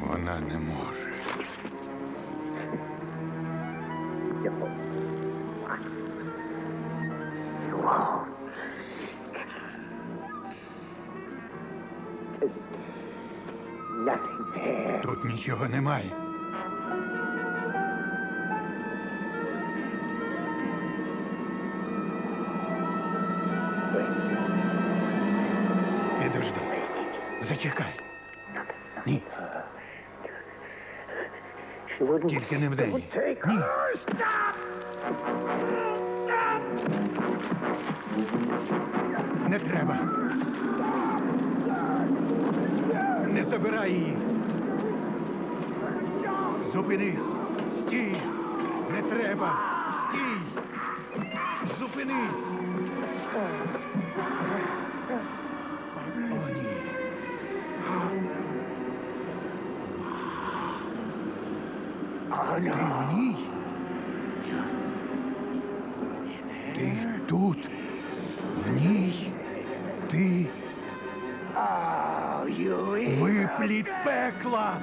Вона не може. Тут нічого немає. Підожди. Зачекай. Wouldn't. тільки не. Don't take Ні. Не треба. Не забирай її. Зупинись. Стій. Не треба. Стій. Зупинись. Oh, Ти no. в ній? Ти тут. В ній. Ти Oh, you випліт пекла.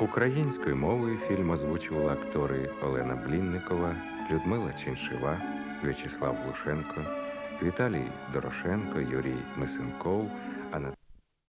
Українською мовою фільм озвучували актори Олена Блінникова, Людмила Чиншива, В'ячеслав Глушенко, Віталій Дорошенко, Юрій Месенков,